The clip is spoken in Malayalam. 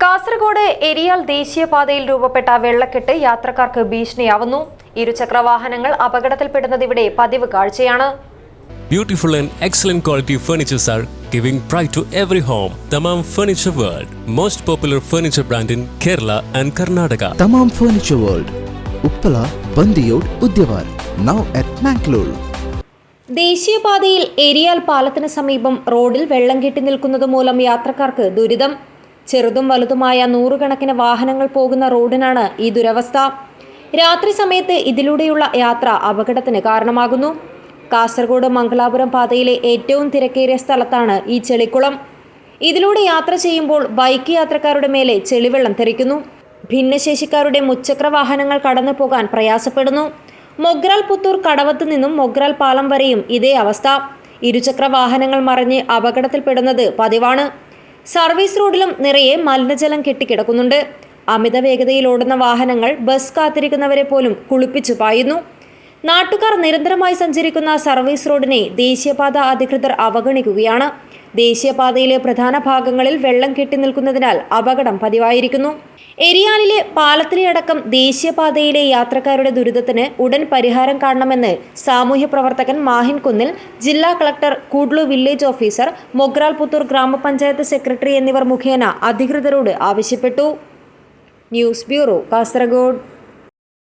കാസർഗോഡ് എരിയാൽ ദേശീയപാതയിൽ രൂപപ്പെട്ട വെള്ളക്കെട്ട് യാത്രക്കാർക്ക് ഭീഷണിയാവുന്നു ഇരുചക്ര വാഹനങ്ങൾ അപകടത്തിൽപ്പെടുന്നത് ഇവിടെ പതിവ് കാഴ്ചയാണ് Beautiful and excellent quality furnitures are giving pride to every home. Tamam Furniture World, most popular furniture brand in Kerala and Karnataka. Thamam furniture world Uppala Bandiyod Udyavar now at Mangalore ദേശീയപാതയിൽ എരിയാൽ പാലത്തിന് സമീപം റോഡിൽ വെള്ളം കെട്ടി നിൽക്കുന്നത് മൂലം യാത്രക്കാർക്ക് ദുരിതം ചെറുതും വലുതുമായ നൂറുകണക്കിന് വാഹനങ്ങൾ പോകുന്ന റോഡിനാണ് ഈ ദുരവസ്ഥ. രാത്രി സമയത്ത് ഇതിലൂടെയുള്ള യാത്ര അപകടത്തിന് കാരണമാകുന്നു. കാസർഗോഡ് മംഗലാപുരം പാതയിലെ ഏറ്റവും തിരക്കേറിയ സ്ഥലത്താണ് ഈ ചെളിക്കുളം. ഇതിലൂടെ യാത്ര ചെയ്യുമ്പോൾ ബൈക്ക് യാത്രക്കാരുടെ മേലെ ചെളിവെള്ളം തെറിക്കുന്നു. ഭിന്നശേഷിക്കാരുടെ മുച്ചക്ര വാഹനങ്ങൾ കടന്നു പോകാൻ പ്രയാസപ്പെടുന്നു. മൊഗ്രാൽ പുത്തൂർ കടവത്ത് നിന്നും മൊഗ്രാൽ പാലം വരെയും ഇതേ അവസ്ഥ. ഇരുചക്ര വാഹനങ്ങൾ മറിഞ്ഞ് അപകടത്തിൽപ്പെടുന്നത് പതിവാണ്. സർവീസ് റോഡിലും നിറയെ മലിനജലം കെട്ടിക്കിടക്കുന്നുണ്ട്. അമിത വേഗതയിൽ ഓടുന്ന വാഹനങ്ങൾ ബസ് കാത്തിരിക്കുന്നവരെ പോലും കുളിപ്പിച്ചു പായുന്നു. നാട്ടുകാർ നിരന്തരമായി സഞ്ചരിക്കുന്ന സർവീസ് റോഡിനെ ദേശീയപാത അധികൃതർ അവഗണിക്കുകയാണ്. ദേശീയപാതയിലെ പ്രധാന ഭാഗങ്ങളിൽ വെള്ളം കെട്ടി നിൽക്കുന്നതിനാൽ അപകടം പതിവായിരിക്കുന്നു. എരിയാലിലെ പാലത്തിലെ അടക്കം ദേശീയപാതയിലെ യാത്രക്കാരുടെ ദുരിതത്തിന് ഉടൻ പരിഹാരം കാണണമെന്ന് സാമൂഹ്യ പ്രവർത്തകൻ മാഹിൻ കുന്നിൽ ജില്ലാ collector Kudlu village officer Mogral Puthur ഗ്രാമപഞ്ചായത്ത് സെക്രട്ടറി എന്നിവർ മുഖേന അധികൃതരോട് ആവശ്യപ്പെട്ടു. News bureau Kasaragod.